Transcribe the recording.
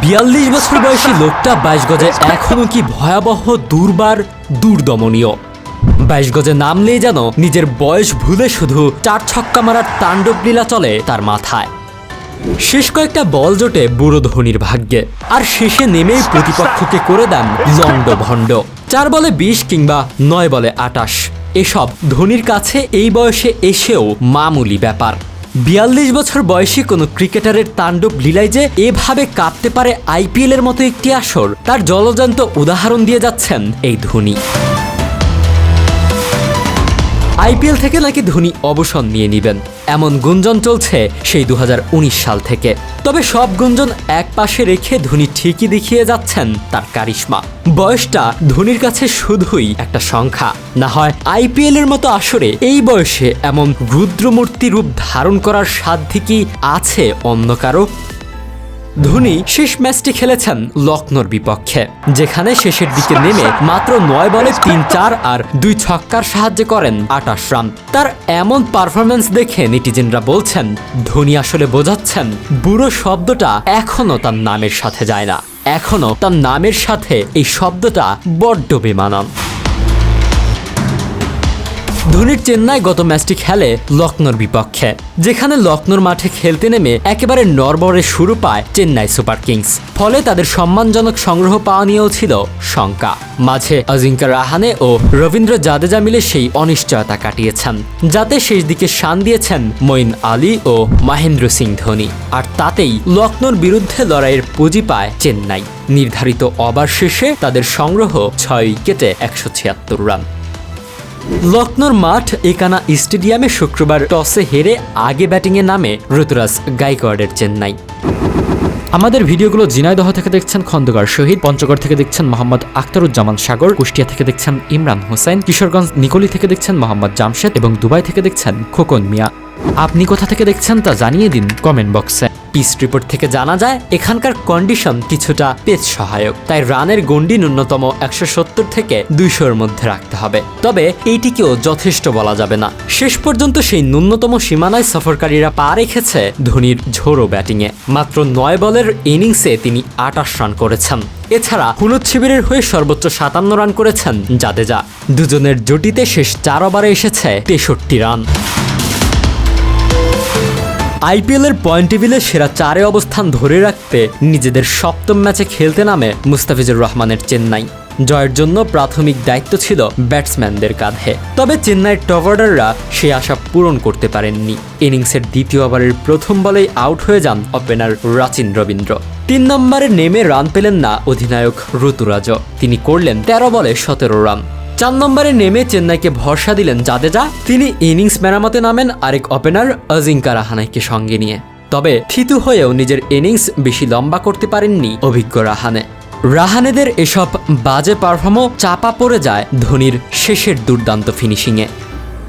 বিয়াল্লিশ বছর বয়সী লোকটা বাইশ গজে এখনও কি ভয়াবহ, দুর্বার, দুর্দমনীয়? বাইশ গজে নামলেই যেন নিজের বয়স ভুলে শুধু চার ছক্কা মারার তাণ্ডব লীলা চলে তার মাথায়। শেষ কয়েকটা বল জোটে বুড়ো ধোনির ভাগ্যে, আর শেষে নেমেই প্রতিপক্ষকে করে দেন লন্ড ভণ্ড। চার বলে বিশ কিংবা নয় বলে আটাশ। এসব ধোনির কাছে এই বয়সে এসেও মামুলি ব্যাপার। বিয়াল্লিশ বছর বয়সী কোনো ক্রিকেটারের তাণ্ডব লীলায় যে এভাবে কাঁপতে পারে আইপিএলের মতো একটি আসর, তার জলজান্ত উদাহরণ দিয়ে যাচ্ছেন এই ধোনি। আইপিএল থেকে নাকি ধোনি অবসর নিয়ে নেবেন? এমন গুঞ্জন চলছে সেই দু হাজার উনিশ সাল থেকে। তবে সব গুঞ্জন এক পাশে রেখে ধোনি ঠিকই দেখিয়ে যাচ্ছেন তার কারিশমা। বয়সটা ধোনির কাছে শুধুই একটা সংখ্যা। না হয় আইপিএল এর মতো আসরে এই বয়সে এমন রুদ্রমূর্তি রূপ ধারণ করার সাধ্য কি আছে অন্য কারও? ধোনি শেষ ম্যাচটি খেলেছেন লখনৌর বিপক্ষে, যেখানে শেষের দিকে নেমে মাত্র নয় বলে তিন চার আর দুই ছক্কার সাহায্যে করেন আটাশ রান। তার এমন পারফরমেন্স দেখে নেটিজেনরা বলছেন, ধোনি আসলে বোঝাচ্ছেন, বুড়ো শব্দটা এখনও তার নামের সাথে যায় না। এখনও তার নামের সাথে এই শব্দটা বড্ড বেমানান। ধোনির চেন্নাই গত ম্যাচটি খেলে লখনৌর বিপক্ষে, যেখানে লখনৌর মাঠে খেলতে নেমে একেবারে নরবরে শুরু পায় চেন্নাই সুপার কিংস। ফলে তাদের সম্মানজনক সংগ্রহ পাওয়া নিয়েও ছিল শঙ্কা। মাঝে অজিঙ্কা রাহানে ও রবীন্দ্র জাদেজা মিলে সেই অনিশ্চয়তা কাটিয়েছেন, যাতে শেষ দিকে শান দিয়েছেন মঈন আলী ও মহেন্দ্র সিং ধোনি। আর তাতেই লখনৌর বিরুদ্ধে লড়াইয়ের পুঁজি পায় চেন্নাই। নির্ধারিত ওভার শেষে তাদের সংগ্রহ ছয় উইকেটে একশো ছিয়াত্তর রান। লখনৌর মাঠ একানা স্টেডিয়ামে শুক্রবার টসে হেরে আগে ব্যাটিংয়ে নামে ঋতুরাজ গাইকোয়ার্ডের চেন্নাই। আমাদের ভিডিওগুলো ঝিনাইদহ থেকে দেখছেন খন্দকার শহীদ, পঞ্চগড় থেকে দেখছেন মোহাম্মদ আখতারুজ্জামান সাগর, কুষ্টিয়া থেকে দেখছেন ইমরান হোসেন, কিশোরগঞ্জ নিকলি থেকে দেখছেন মোহাম্মদ জামশেদ এবং দুবাই থেকে দেখছেন খোকন মিয়া। আপনি কোথা থেকে দেখছেন তা জানিয়ে দিন কমেন্ট বক্সে। পিস রিপোর্ট থেকে জানা যায়, এখানকার কন্ডিশন কিছুটা পেজ সহায়ক। তাই রানের গন্ডি ন্যূনতম একশো সত্তর থেকে দুইশোর মধ্যে রাখতে হবে। তবে এইটিকেও যথেষ্ট বলা যাবে না। শেষ পর্যন্ত সেই ন্যূনতম সীমানায় সফরকারীরা পা রেখেছে ধোনির ঝোড়ো ব্যাটিংয়ে। মাত্র নয় বলের ইনিংসে তিনি আটাশ রান করেছেন। এছাড়া হুলুদ শিবিরের হয়ে সর্বোচ্চ সাতান্ন রান করেছেন জাদেজা। দুজনের জুটিতে শেষ চার ওভারে এসেছে তেষট্টি রান। আইপিএলের পয়েন্ট টেবিলে সেরা চারে অবস্থান ধরে রাখতে নিজেদের সপ্তম ম্যাচে খেলতে নামে মুস্তাফিজুর রহমানের চেন্নাই। জয়ের জন্য প্রাথমিক দায়িত্ব ছিল ব্যাটসম্যানদের কাঁধে। তবে চেন্নাইয়ের টপ অর্ডাররা সে আশা পূরণ করতে পারেননি। ইনিংসের দ্বিতীয় ওভারের প্রথম বলেই আউট হয়ে যান ওপেনার রাচিন রবীন্দ্র। তিন নম্বরে নেমে রান পেলেন না অধিনায়ক ঋতুরাজ তিনি করলেন তেরো বলে সতেরো রান। চার নম্বরে নেমে চেন্নাইকে ভরসা দিলেন জাদেজা। তিনি ইনিংস মেরামতে নামেন আরেক ওপেনার অজিঙ্কা রাহানাইকে সঙ্গে নিয়ে। তবে থিতু হয়েও নিজের ইনিংস বেশি লম্বা করতে পারেননি অভিজ্ঞ রাহানে। রাহানেদের এসব বাজে পারফর্মও চাপা পড়ে যায় ধোনির শেষের দুর্দান্ত ফিনিশিংয়ে।